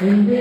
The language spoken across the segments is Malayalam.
എന്റെ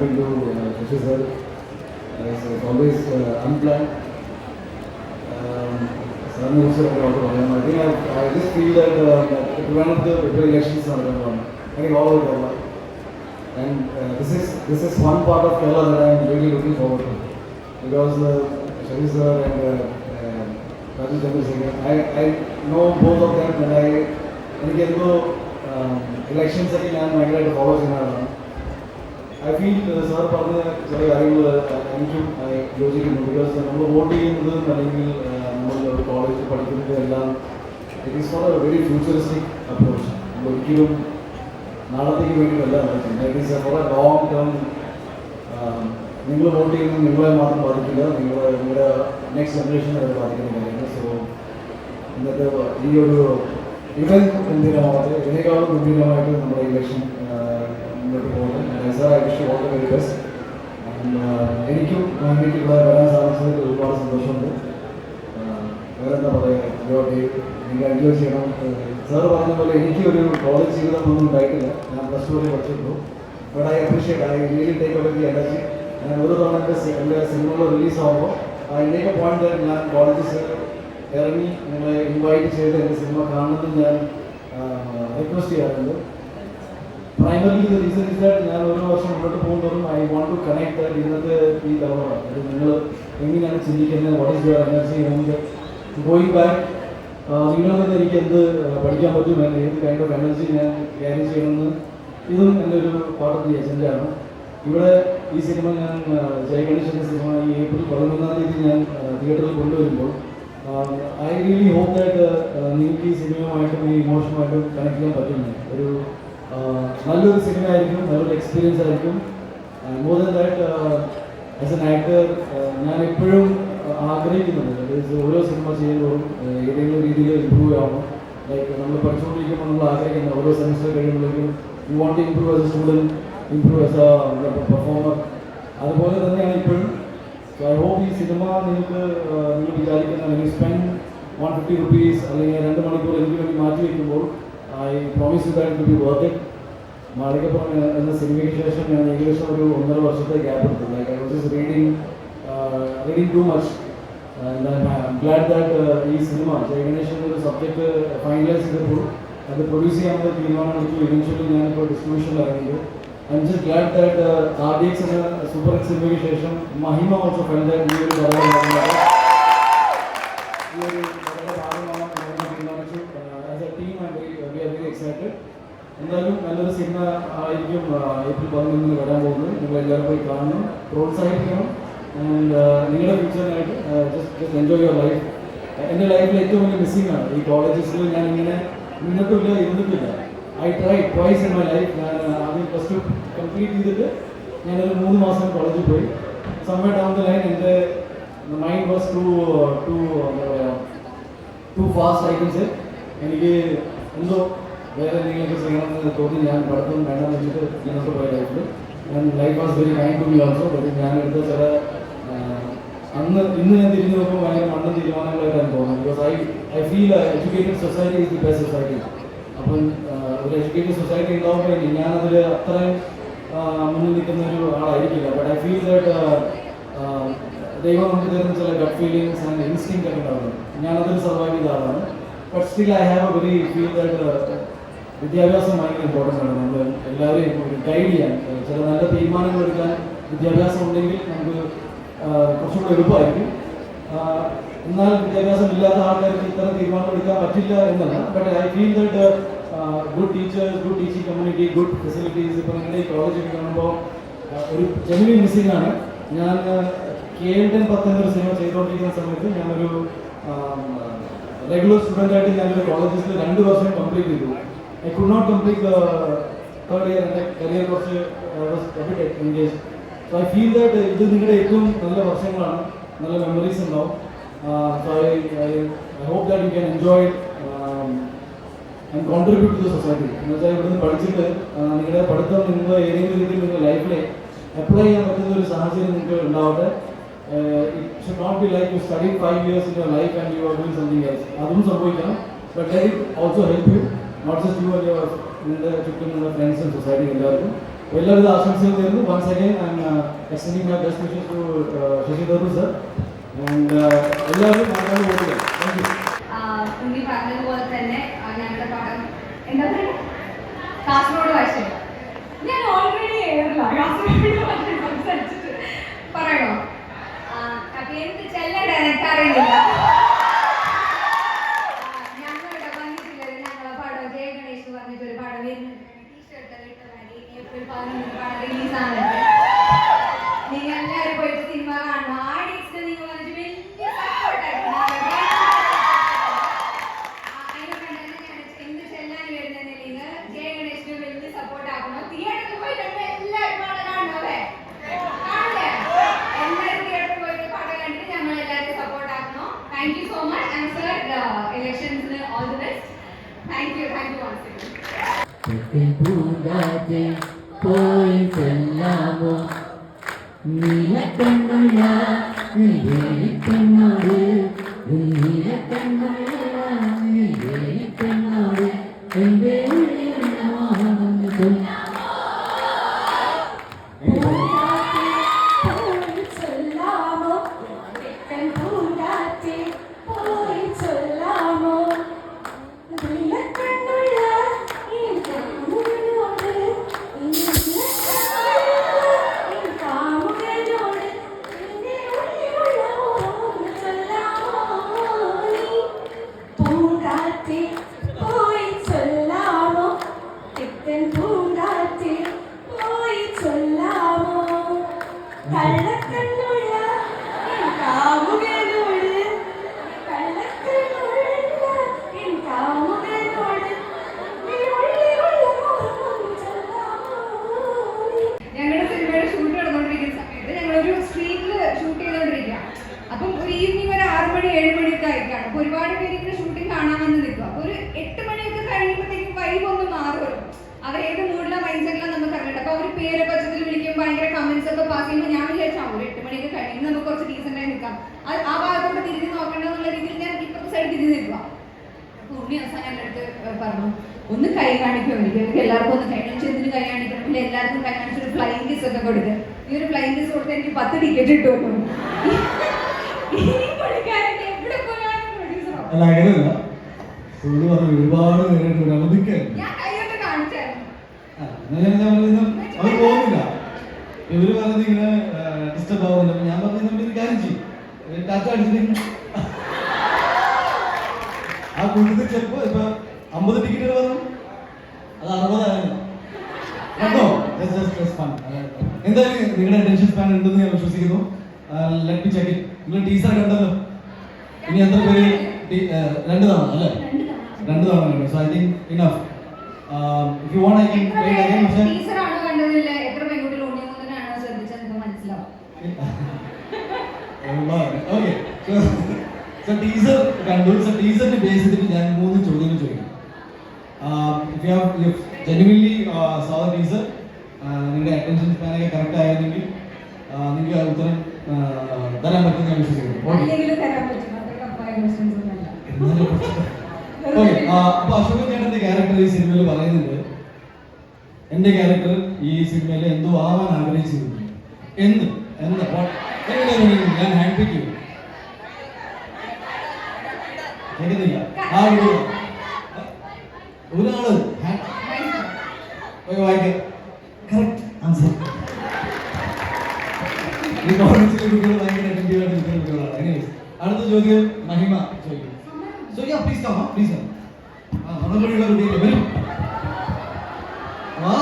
happened to uh, Shashi sir. Uh, it's always uh, unplanned. Um, so I'm also proud. I think I, I just feel that uh, one of the elections are going on. I think all over Kerala. And uh, this is this is one part of Kerala that I am really looking forward to. Because uh, Shashi sir and uh, uh Raju Chandrashekhar I I know both of them I ನನಗೆಲ್ಲೋ ಎಲೆಕ್ಷನ್ಸಲ್ಲಿ ನಾನು ಮಹಿಳೆಯರು ಫಾಲೋ ಮಾಡೋಣ ഐ ഫീൽ സാർ പറഞ്ഞ ചില കാര്യങ്ങൾ എനിക്കും I യോജിക്കുന്നു. ബിക്കോസ് നമ്മൾ വോട്ട് ചെയ്യുന്നതും അല്ലെങ്കിൽ uh, നമ്മൾ കോളേജിൽ പഠിക്കുന്നതും എല്ലാം it is for a very futuristic approach നമ്മൾ ഒരിക്കലും നാളത്തേക്ക് വേണ്ടിയിട്ടല്ല നടക്കുന്നത്. It is for a long term നിങ്ങൾ വോട്ട് ചെയ്യുന്നത് നിങ്ങളെ മാത്രം ബാധിക്കില്ല. നിങ്ങൾ നിങ്ങളുടെ നെക്സ്റ്റ് ജനറേഷനെ വരെ ബാധിക്കുന്ന കാര്യങ്ങൾ. സോ ഇന്നത്തെ ഈ ഒരു ഇവൻ ഗംഭീരമാവട്ടെ ഇതിനേക്കാളും ഗംഭീരമായിട്ട് നമ്മുടെ ഇലക്ഷൻ മുന്നോട്ട് പോകുന്നത് sir I wish all the very best. എനിക്കും എനിക്ക് ഇവിടെ വരാൻ സാധിച്ചതിൽ ഒരുപാട് സന്തോഷമുണ്ട്. വേറെ എന്താ പറയുക നിങ്ങൾ എൻജോയ് ചെയ്യണം. സാർ പറഞ്ഞ പോലെ എനിക്ക് ഒരു കോളേജ് ജീവിതം ഒന്നും ഉണ്ടായിട്ടില്ല. ഞാൻ പ്ലസ് ടു വരെ പഠിച്ചിട്ടുള്ളൂ but I appreciate I really take our the energy ഞാൻ ഒരു തവണ എന്റെ എന്റെ സിനിമകൾ റിലീസ് ആകുമ്പോൾ ആ എ പോയിന്റ് ഞാൻ കോളേജസ് ഇറങ്ങി നിങ്ങളെ ഇൻവൈറ്റ് ചെയ്ത് എന്റെ സിനിമ കാണുന്നത് ഞാൻ റിക്വസ്റ്റ് ചെയ്യാറുണ്ട്. Primarily the reason is that ഞാൻ ഓരോ വർഷം മുന്നോട്ട് പോകുന്നതോറും ഐ വോണ്ട് ടു കണക്ട് ഇന്നത്തെ ഈ തലമുറ. അത് നിങ്ങൾ എങ്ങനെയാണ് ചിന്തിക്കുന്നത്? വാട്ട് ഇസ് യുവർ എനർജി നമുക്ക് ഗോയിങ് ബാക്ക് നിങ്ങളിൽ നിന്ന് എനിക്ക് എന്ത് പഠിക്കാൻ പറ്റും? എന്ന് ഏത് കൈൻഡ് ഓഫ് എനർജി ഞാൻ ക്യാരി ചെയ്യണമെന്ന്? ഇതും എന്റെ ഒരു പാർട്ട് ഓഫ് ദി ആണ്. ഇവിടെ ഈ സിനിമ ഞാൻ ജയഗണേശന്റെ സിനിമ ഈ ഏപ്രിൽ പതിനൊന്നാം തീയതി ഞാൻ തിയേറ്ററിൽ കൊണ്ടുവരുമ്പോൾ ഐ റിയലി ഹോപ്പ് ദാറ്റ് നിങ്ങൾക്ക് ഈ സിനിമയുമായിട്ടും ഈ ഇമോഷനുമായിട്ടും കണക്ട് ചെയ്യാൻ പറ്റുന്നത് ഒരു നല്ലൊരു സിനിമ ആയിരിക്കും നല്ലൊരു എക്സ്പീരിയൻസ് ആയിരിക്കും. More than that as an actor ഞാൻ എപ്പോഴും ആഗ്രഹിക്കുന്നുണ്ട്. ഓരോ സിനിമ ചെയ്യുമ്പോഴും ഏതെങ്കിലും രീതിയിൽ ഇമ്പ്രൂവ് ആവണം. ലൈക്ക് നമ്മൾ പഠിച്ചുകൊണ്ടിരിക്കുമ്പോൾ നമ്മൾ ആഗ്രഹിക്കുന്ന ഓരോ സെമിസ്റ്റർ കഴിയുമ്പോഴേക്കും you want to improve as a student improve as a performer അതുപോലെ തന്നെയാണ് ഇപ്പോഴും. സോ ഐ ഹോപ്പ് ഈ സിനിമ നിങ്ങൾക്ക് നിങ്ങൾ വിചാരിക്കുന്ന സ്പെൻഡ് വൺ ഫിഫ്റ്റി റുപ്പീസ് അല്ലെങ്കിൽ രണ്ട് മണിക്കൂർ എനിക്ക് വേണ്ടി മാറ്റി വയ്ക്കുമ്പോൾ I promise that to be worth it Malikappuram എന്ന സിനിമയ്ക്ക് ശേഷം ഞാൻ ഏകദേശം ഒരു ഒന്നര വർഷത്തെ ഗ്യാപ്പ് എടുത്തു. Like I was reading reading too much glad that ഈ സിനിമ ജയഗണേഷൻ ഒരു സബ്ജക്റ്റ് ഫൈനലൈസ് ചെയ്തപ്പോൾ അത് പ്രൊഡ്യൂസ് ചെയ്യാനുള്ള തീരുമാനം എടുത്തു. ഇവൻച്വലി ഞാനിപ്പോൾ ഡിസ്ട്രിബ്യൂഷനിൽ ഇറങ്ങിയത്. I just glad that R D X എന്ന സൂപ്പർ ഹിറ്റ് സിനിമയ്ക്ക് ശേഷം മഹിമ ഓൾസോ ഫൈൻഡ് ദാറ്റ് ഈ ഒരു കഥ ഈ ഒരു കഥയുടെ ഭാഗമാവാൻ ഞാൻ തീരുമാനിച്ചു as a team I we are very excited എന്തായാലും നല്ലൊരു സിനിമ ആയിരിക്കും ഏപ്രിൽ പതിനൊന്നിന് വരാൻ പോകുന്നത്. നിങ്ങൾ എല്ലാവരും പോയി കാണണം പ്രോത്സാഹിപ്പിക്കണം. ആൻഡ് നിങ്ങളുടെ ഫ്യൂച്ചറിനായിട്ട് ജസ്റ്റ് എൻജോയ് യുവർ ലൈഫ് എന്റെ ലൈഫിൽ ഏറ്റവും വലിയ മിസ്സിംഗ് ആണ്. ഈ കോളേജസിൽ ഞാൻ ഇങ്ങനെ നിന്നിട്ടില്ല ഇരുന്നിട്ടില്ല. I try twice in my life ഞാൻ ആദ്യം പ്ലസ് ടു കംപ്ലീറ്റ് ചെയ്തിട്ട് ഞാനൊരു മൂന്ന് മാസം കോളേജിൽ പോയി. സമയ ഡൗൺ ദ ലൈൻ എന്റെ മൈൻഡ് വാസ് ടു ടു എന്താ പറയുക ടു ഫാസ്റ്റ് ഐറ്റംസ് എനിക്ക് എന്തോ വേറെ എന്തെങ്കിലുമൊക്കെ ചെയ്യണമെന്ന് തോന്നി ഞാൻ പഠിത്തം വേണമെന്ന് വെച്ചിട്ട് മുന്നോട്ട് പോയ ലൈഫിൽ ഞാൻ life was very kind to be also പക്ഷേ ഞാൻ എടുത്ത ചില അന്ന് ഇന്ന് ഞാൻ തിരിഞ്ഞു നോക്കുമ്പോൾ ഭയങ്കര മണ്ണും തീരുമാനങ്ങളായിട്ടാണ് തോന്നുന്നത്. Because I I feel educated society is the best society അപ്പം ഒരു എഡ്യൂക്കേറ്റഡ് സൊസൈറ്റി ഉണ്ടാവുമ്പോൾ ഞാനതിൽ അത്രയും മുന്നിൽ നിൽക്കുന്ന ഒരു ആളായിരിക്കില്ല. ബട്ട് ഐ ഫീൽ ദാറ്റ് ദൈവം നമുക്ക് തരുന്ന ചില ഗഡ് ഫീലിങ്സ് ആൻഡ് ഇൻസ്റ്റിങ് ഒക്കെ ഉണ്ടാവുന്നത് ഞാനതൊരു സർവൈവ് ചെയ്ത ആളാണ് but still I have a very feel that വിദ്യാഭ്യാസം ഭയങ്കര ഇമ്പോർട്ടന്റ് ആണ്. നമ്മൾ എല്ലാവരെയും ഗൈഡ് ചെയ്യാൻ ചില നല്ല തീരുമാനങ്ങൾ എടുക്കാൻ വിദ്യാഭ്യാസം ഉണ്ടെങ്കിൽ നമുക്ക് കുറച്ചുകൂടെ എളുപ്പമായിരിക്കും. എന്നാൽ വിദ്യാഭ്യാസം ഇല്ലാത്ത ആൾക്കാർക്ക് ഇത്തരം തീരുമാനങ്ങൾ എടുക്കാൻ പറ്റില്ല എന്നല്ല. But I feel that good teachers good teaching community good facilities ഇപ്പോൾ നിങ്ങളുടെ ഈ കോളേജൊക്കെ കാണുമ്പോൾ ഒരു ജെനുവിൻ മിസ്സിംഗ് ആണ്. ഞാൻ കെ എൽ ടെൻ സിനിമ ചെയ്തുകൊണ്ടിരിക്കുന്ന സമയത്ത് ഞാനൊരു റെഗുലർ സ്റ്റുഡന്റ് ആയിട്ട് ഞാനൊരു കോളേജസിൽ രണ്ട് വർഷം കംപ്ലീറ്റ് ചെയ്തു. I could not complete third year എന്റെ കരിയർ കുറച്ച് engage so I feel that ഇത് നിങ്ങളുടെ ഏറ്റവും നല്ല വർഷങ്ങളാണ്. നല്ല മെമ്മറീസ് ഉണ്ടാവും. So I I hope that you can enjoy and contribute to the society എന്ന് വെച്ചാൽ ഇവിടുന്ന് പഠിച്ചിട്ട് നിങ്ങളുടെ പഠിത്തം നിങ്ങൾ ഏതെങ്കിലും രീതിയിൽ നിങ്ങളുടെ ലൈഫിൽ അപ്ലൈ ചെയ്യാൻ പറ്റുന്ന ഒരു സാഹചര്യം നിങ്ങൾക്ക് ഉണ്ടാവട്ടെ. It should not be like you study five years in your life and you are doing something else അതും സംഭവിക്കണം. But life also help you not just you your നിങ്ങളുടെ ചുറ്റുമുള്ള ഫ്രണ്ട്സും സൊസൈറ്റി എല്ലാവർക്കും എല്ലാവിധ ആശംസകൾ തരുന്നു once again I'm extending my best wishes to Shashi Tharoor sir and എല്ലാവരും മാറ്റാൻ ഓടുക താങ്ക് യു ഉണ്ണി പറഞ്ഞതുപോലെ തന്നെ ഞങ്ങളുടെ പടം എന്താ പറയുക കാസർഗോഡ് ഭാഷ ഞാൻ ഓൾറെഡി ഏറില്ല കാസർഗോഡ് ഭാഷ സംസാരിച്ചിട്ട്. പറയണോ? അപ്പൊ എന്ത് ചെല്ലണ്ട എനിക്കറിയില്ല. ഒരുപാട് പേര് ഇങ്ങനെ ഷൂട്ടിംഗ് കാണാമെന്ന് നിൽക്കുക അപ്പൊ ഒരു എട്ട് മണിയൊക്കെ കഴിയുമ്പോഴത്തേക്കും വൈബ് ഒന്ന് മാറും അവർ ഏത് മൂഡിലെ മൈൻഡ് സെറ്റിലാണ് നമുക്ക് അറിയണ്ട അപ്പൊ അവർ പേരെ പച്ചത്തിൽ വിളിക്കും ഭയങ്കര കമന്റ്സ് ഒക്കെ പാസ് ചെയ്യുമ്പോൾ ഞാൻ വിചാരിച്ചു ആ, ഒരു എട്ട് മണിയൊക്കെ കഴിയും നമുക്ക് കുറച്ച് ഡീസന്റ് ആയി നിൽക്കാം. ആ ഭാഗത്തോട്ട് തിരിഞ്ഞ് നോക്കണ്ടെന്നുള്ള രീതിയിൽ ഞാൻ ഇപ്പുറത്തെ സൈഡ് തിരിഞ്ഞ് നിൽക്കുക ഉണ്ണി അവസാനം എന്റെ അടുത്ത് പറഞ്ഞു ഒന്ന് കൈ കാണിക്കുമോ എനിക്ക്. എല്ലാവർക്കും ഒന്ന് കൈ കാണിച്ചു എന്തിനു കൈ കാണിക്കണം? പിന്നെ എല്ലാവർക്കും കൈ കാണിച്ചൊരു ഫ്ലൈങ് ഒക്കെ കൊടുക്കുക ഈ ഒരു ഫ്ലൈങ് കിസ് കൊടുത്ത് എനിക്ക് പത്ത് ടിക്കറ്റ് കിട്ടുമല്ലോ അല്ല അങ്ങനെയല്ല. സുഹൃത്ത് പറഞ്ഞു ഒരുപാട് നേരിട്ട് ഒരു അവധിക്കായിരുന്നു ഞാൻ കൈകൊണ്ട് കാണിച്ചായിരുന്നു. ആ, എന്നാ ഞാൻ ഞാൻ പറഞ്ഞത് അവർ പോകുന്നില്ല. ഇവർ പറഞ്ഞത് ഇങ്ങനെ ഡിസ്റ്റർബ് ആവുന്നില്ല ഞാൻ പറഞ്ഞു നമ്മൾ കാര്യം ചെയ്യും. ടാറ്റ അടിച്ചിട്ട് ആ കൂട്ടത്തിൽ ചിലപ്പോ ഇപ്പൊ അമ്പത് ടിക്കറ്റ് പറഞ്ഞു അത് അറുപതായിരുന്നു. കേട്ടോ എന്തായാലും നിങ്ങളുടെ അറ്റൻഷൻ സ്പാൻ ഉണ്ടെന്ന് ഞാൻ വിശ്വസിക്കുന്നു. ലെറ്റ് മി ചെക്ക് നിങ്ങൾ ടീച്ചർ കണ്ടല്ലോ. ഇനി എത്ര പേര്? രണ്ട് തവണ അല്ലേ? രണ്ട് തവണ. കണ്ടു so I think enough if you want I can wait again പക്ഷേ ടീച്ചറാണോ കണ്ടതില്ല എത്ര പെൺകുട്ടികൾ ഉണ്ണിമൂന്നനാണോ ശ്രദ്ധിച്ചത് നിങ്ങൾക്ക് മനസ്സിലാവും. ഓക്കേ സോ ടീസർ കണ്ടു. സോ ടീസറിനെ ബേസ് ചെയ്തിട്ട് ഞാൻ മൂന്ന് ചോദ്യങ്ങൾ ചോദിക്കും. If you have genuinely so teacher teaser നിങ്ങളുടെ അറ്റൻഷൻ സ്പാനൊക്കെ കറക്റ്റ് ആയിരുന്നെങ്കിൽ നിങ്ങൾക്ക് ആ ഉത്തരം ആ, തരാൻ പറ്റും ഞാൻ വിശ്വസിക്കുന്നു ഓക്കെ അല്ലെങ്കിലും തരാൻ പറ്റും അത്ര കപ്പായ ക്വസ്റ്റ്യൻസ് ഒന്നല്ല ഓക്കെ അപ്പൊ അശോകൻ ചേട്ടന്റെ ക്യാരക്ടർ ഈ സിനിമയിൽ പറയുന്നുണ്ട്. എന്റെ ക്യാരക്ടർ ഈ സിനിമയിൽ എന്തോ ആവാൻ ആഗ്രഹിച്ചിരുന്നു. എന്ന് എന്ന്. ഞാൻ ഹാൻഡ് പിക്ക് ചെയ്യും. ഒരു ഒരാൾ ആൻസർ അടുത്ത ചോദ്യം മഹിമ ചോദിക്കും so yeah please come, please please come. ആ, മണപ്പുള്ളിയുള്ള കുട്ടിയില്ലേ വരും വാ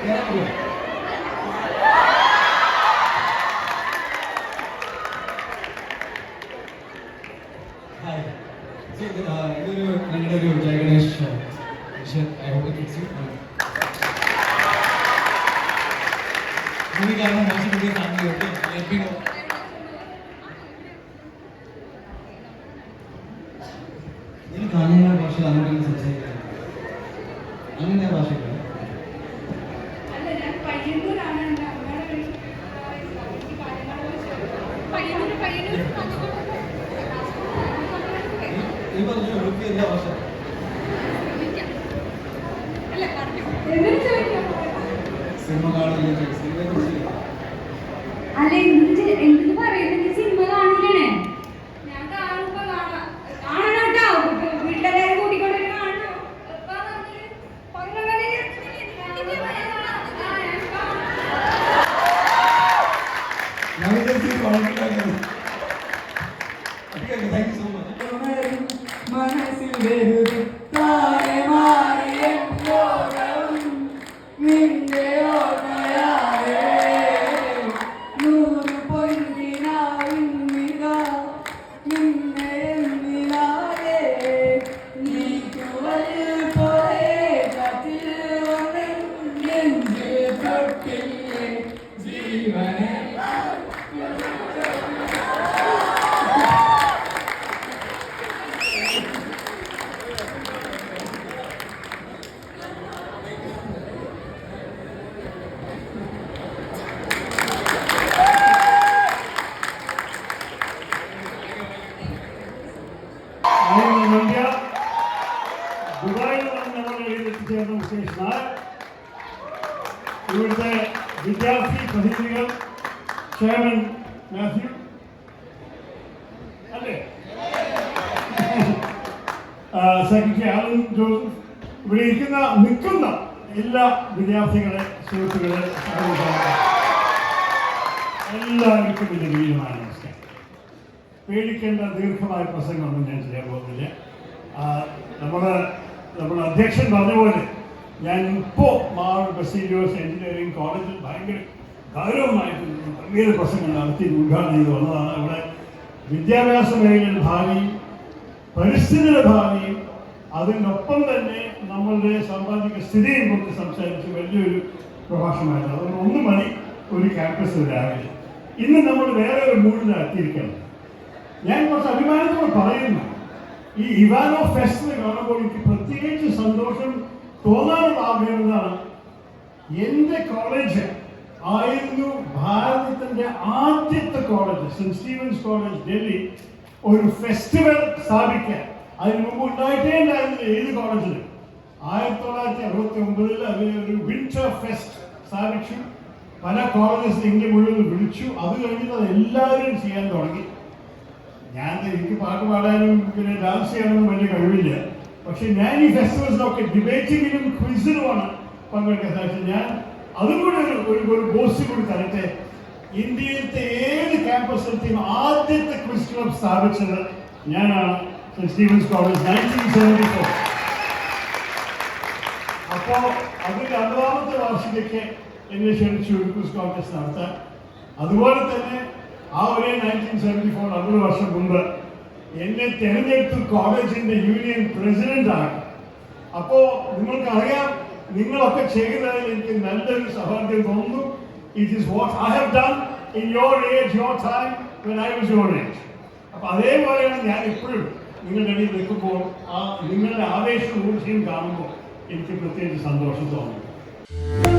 കേറാൻ പറ്റുമോ? Hi. So, uh, ഇതൊരു നിങ്ങളുടെ ഒരു Jai Ganesh I hope it fits you movie കാരണം മോശം പുതിയ family okay let me know എനിക്ക് കാണുന്ന ഭാഷയിൽ അങ്ങോട്ട് സംസാരിക്കാം അങ്ങനെ ഭാഷയില്ല പ്രതിനിധികൾ ചെയർമാൻ മാത്യു? അല്ലേ? സെക്രട്ടറി ആലൻ ജോസഫ് ഇവിടെ ഇരിക്കുന്ന നിൽക്കുന്ന എല്ലാ വിദ്യാർത്ഥികളെ സുഹൃത്തുക്കളെ എല്ലാവർക്കും ഇത് വീരമായ നമസ്കാരം. പേടിക്കേണ്ട ദീർഘമായ പ്രസംഗമൊന്നും ഞാൻ ചെയ്യാൻ പോകുന്നില്ല. നമ്മുടെ നമ്മുടെ അധ്യക്ഷൻ പറഞ്ഞ പോലെ ഞാൻ ഇപ്പോൾ മാർ ബസീലിയോസ് എഞ്ചിനീയറിംഗ് കോളേജിൽ ഭയങ്കര ഗൗരവമായിട്ട് ഗംഭീര പ്രസംഗം നടത്തി ഉദ്ഘാടനം ചെയ്ത്. വന്നതാണ് അവിടെ വിദ്യാഭ്യാസ മേഖലയുടെ ഭാവിയും പരിസ്ഥിതിയുടെ ഭാവിയും അതിനൊപ്പം തന്നെ നമ്മളുടെ സാമ്പത്തിക സ്ഥിതിയെ കുറിച്ച് സംസാരിച്ച് വലിയൊരു പ്രഭാഷണമായിരുന്നു. അതുകൊണ്ട് ഒന്ന് മണി ഒരു ക്യാമ്പസ് രാവിലെ ഇന്ന് നമ്മൾ വേറെ ഒരു മൂഡിലെത്തിയിരിക്കണം ഞാൻ കുറച്ച് അഭിമാനത്തോടെ പറയുന്നു ഈ ഇവാനോ ഫെസ്റ്റ് കാണുമ്പോൾ എനിക്ക് പ്രത്യേകിച്ച് സന്തോഷം തോന്നാനുള്ള ആഗ്രഹം എന്താണ് എന്റെ കോളേജ് ആയിരുന്നു ഭാരതത്തിന്റെ ആദ്യത്തെ college Saint Stephen's college Delhi ഒരു ഫെസ്റ്റിവൽ സ്ഥാപിക്കാൻ. അതിന് മുമ്പ് ഉണ്ടായിട്ടേ ഉണ്ടായിരുന്നില്ല ഏത് കോളേജിൽ ആയിരത്തി തൊള്ളായിരത്തി അറുപത്തി ഒമ്പതിൽ അതിന് ഒരു വിന്റർ ഫെസ്റ്റ് സ്ഥാപിച്ചു. പല കോളേജസ് ഇന്ത്യ മുഴുവൻ വിളിച്ചു. അത് കഴിഞ്ഞിട്ട് അത് എല്ലാവരും ചെയ്യാൻ തുടങ്ങി. ഞാൻ എനിക്ക് പാട്ട് പാടാനും പിന്നെ ഡാൻസ് ചെയ്യാനൊന്നും വലിയ കഴിവില്ല. പക്ഷെ ഞാൻ ഈ ഫെസ്റ്റിവൽസിലൊക്കെ ഡിബേറ്റിങ്ങിലും ക്വിസിലുമാണ് പങ്കെടുക്കാൻ സാധിച്ചത്. ഞാൻ അതും കൂടെ ഒരു ഒരു ബോസ് കൂടി തരട്ടെ. ഇന്ത്യയിലത്തെ ഏത് ക്യാമ്പസിലത്തെയും ആദ്യത്തെ ക്വിസ് ക്ലബ് സ്ഥാപിച്ചത് ഞാനാണ് Stephen's college nineteen seventy four അപ്പോൾ അതിന്റെ അറുപതാമത്തെ വാർഷികയ്ക്ക് എന്നെ ക്ഷണിച്ചു ക്വിസ് കോൺടെസ്റ്റ് നടത്താൻ. അതുപോലെ തന്നെ ആ ഒരേ നയന്റീൻ സെവന്റി ഫോർ അറുപത് വർഷം മുമ്പ് എന്നെ തെരഞ്ഞെടുത്ത് കോളേജിന്റെ യൂണിയൻ പ്രസിഡന്റ് ആണ്. അപ്പോ നിങ്ങൾക്ക് അറിയാം നിങ്ങളൊക്കെ ചെയ്തതിൽ എനിക്ക് നല്ലൊരു സൗഭാഗ്യം തോന്നുന്നു. It is what I have done in your age your time when I was your age അപ്പൊ അതേപോലെയാണ് ഞാൻ ഇപ്പോഴും നിങ്ങളുടെ ഇടയിൽ നിൽക്കുമ്പോൾ ആ നിങ്ങളുടെ ആവേശവും ഊർജയും കാണുമ്പോൾ എനിക്ക് പ്രത്യേകിച്ച് സന്തോഷം തോന്നുന്നു.